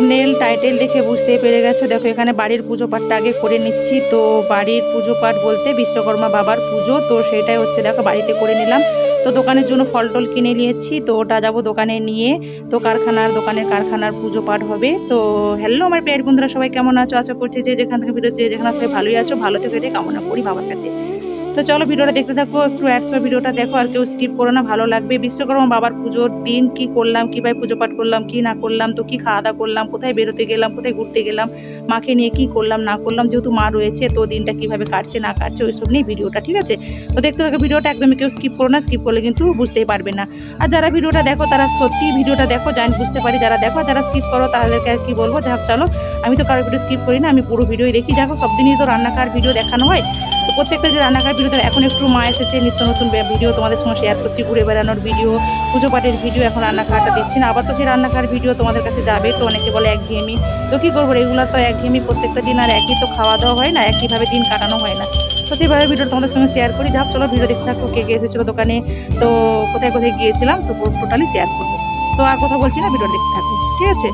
Thumbnail title দেখে বুঝতে পেরে গেছো। দেখো, এখানে বাড়ির পুজো পাঠটা আগে করে নিচ্ছি। তো বাড়ির পুজো পাঠ বলতে বিশ্বকর্মা বাবার পুজো। তো সেটাই হচ্ছে, দেখো, বাড়িতে করে নিলাম। তো দোকানের জন্য ফল টল কিনে নিয়েছি। তো ওটা যাব দোকানে নিয়ে, তো কারখানার, দোকানের কারখানার পুজো পাঠ হবে। তো হ্যালো আমার পেয়ার বন্ধুরা, সবাই কেমন আছো? আশা করছি যে যেখান থেকে ভিডিও যে যেখানে সবাই ভালোই আছো। ভালো থেকে কামনা করি বাবার কাছে। তো চলো ভিডিওটা দেখতে থাকো, একটু অ্যাডস ভিডিওটা দেখো, আর কেউ স্কিপ করো না, ভালো লাগবে। বিশ্বকর্মা বাবার পুজোর দিন কি করলাম কীভাবে পুজো পাঠ করলাম, কি না করলাম, তো কি খাওয়া দাওয়া করলাম, কোথায় বেরোতে গেলাম, কোথায় ঘুরতে গেলাম, মাকে নিয়ে কি করলাম, না করলাম, যেহেতু মা রয়েছে, তো দিনটা কীভাবে কাটছে, না কাটছে, ওইসব নিয়ে ভিডিওটা, ঠিক আছে? তো দেখতে থাকো ভিডিওটা, একদমই কেউ স্কিপ করো না স্কিপ করলে কিন্তু বুঝতেই পারবে না। আর যারা ভিডিওটা দেখো, তারা সত্যি ভিডিওটা দেখো জানি বুঝতে পারি, যারা দেখো, যারা স্কিপ করো, তাদেরকে আর কি বলব, যাক চলো, আমি তো কারও ভিডিও স্কিপ করি না, আমি পুরো ভিডিওই দেখি। দেখো সব দিনই তো রান্নাকার ভিডিও দেখানো হয় তো প্রত্যেকটা যে রান্নাকার ভিডিও এখন একটু মা এসেছে, নিত্য নতুন ভিডিও তোমাদের সঙ্গে শেয়ার করছি, ঘুরে বেড়ানোর ভিডিও, পুজো পাঠের ভিডিও এখন রান্নাকারটা দিচ্ছি না। আবার তো সেই রান্নাকার ভিডিও তোমাদের কাছে যাবে, তো অনেকে বলে একঘেয়েমি। তো কী করব রেগুলার তো একঘেয়েমি প্রত্যেকটা দিন, আর একই তো খাওয়া দাওয়া হয় না, একইভাবে দিন কাটানো হয় না। তো সেইভাবে ভিডিও তোমাদের সঙ্গে শেয়ার করি। যাক, চলো ভিডিও দেখতে থাকো, কে কে এসেছিল দোকানে। তো কোথায় কোথায় গিয়েছিলাম, তো টোটালি শেয়ার করব। তো আর কথা বলছি না ভিডিও দেখতে থাকো। ঠিক আছে?